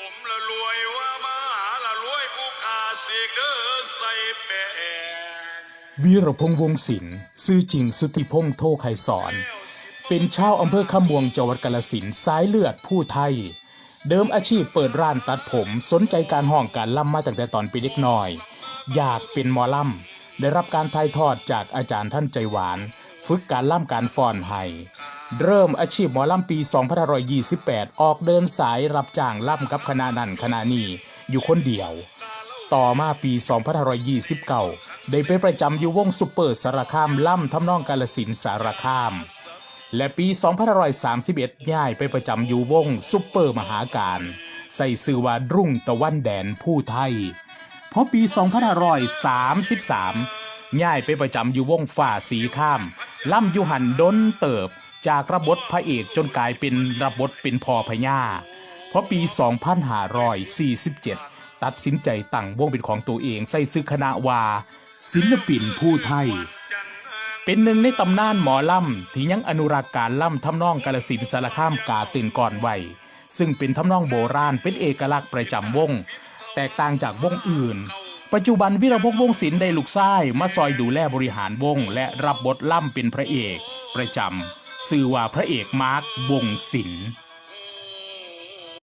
ผมละรวยว่ามาหาละรวยผู้ขาเสกเด้อใส่แปงวีรพงษ์วงศิลป์ซื่อจริงสุทธิพงษ์โทไคสอน เป็นชาวอำเภอขมวงจังหวัดกาฬสินธุ์สายเลือดผู้ไทย เดิมอาชีพเปิดร้านตัดผม สนใจการห้องการล่ำมาตั้งแต่ตอนเป็นเด็กน้อย อยากเป็นหมอล่ำได้รับการถ่ายทอดจากอาจารย์ท่านใจหวาน ฝึกการล่ำการฟ้อนไห้ เริ่มอาชีพหมอลำปี 2528 ออกเดินสายรับจ้างล่ำกับคณะนั้นคณะนี้อยู่คนเดียว ต่อมาปี 2529 ได้ไปประจำอยู่วงซุปเปอร์สารคามล่ำทำนองกาลสินสารคาม และปี 2531 ย้ายไปประจำอยู่วงซุปเปอร์มหาการ ใส่ซื่อว่ารุ่งตะวันแดนผู้ไทยพอปี 2533ย้ายไปประจำอยู่วงฝ่าสีข้าม ล่ำยุหันดนเติบ จากระบบพระเอกจนกลายเป็นระบบเป็นพอพญาเพราะปี 2547 ตัดสินใจตั้งวงเป็นของตัวเองใส่ซื้อคณะว่าศิลปินผู้ไทย เป็นหนึ่งในตำนานหมอล่ำที่ยังอนุรักษ์การล่ำทำนองกาลสินสารข้ามกาตื่นก่อนวัยซึ่งเป็นทำนองโบราณเป็นเอกลักษณ์ประจำวง แตกต่างจากวงอื่น ปัจจุบันวิรพงษ์วงศิลป์ได้ลูกชายมาซอยดูแลบริหารวง และรับบทล่ำเป็นพระเอก ประจำ สื่อว่าพระเอกมาร์ควงศิลป์